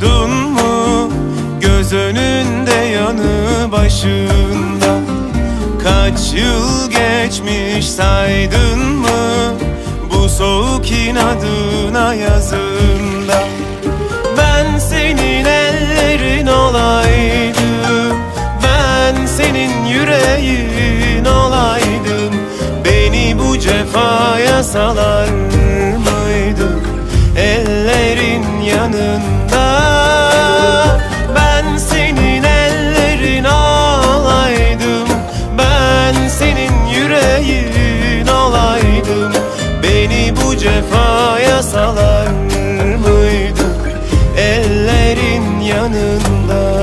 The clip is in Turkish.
Dun mu göz önünde yanı başında. Kaç yıl geçmiş saydın mı? Bu soğuk inadına yazında. Ben senin ellerin olaydım. Ben senin yüreğin olaydım. Beni bu cefaya salar yanında. Ben senin ellerin olaydım. Ben senin yüreğin olaydım. Beni bu cefaya salar mıydın? Ellerin yanında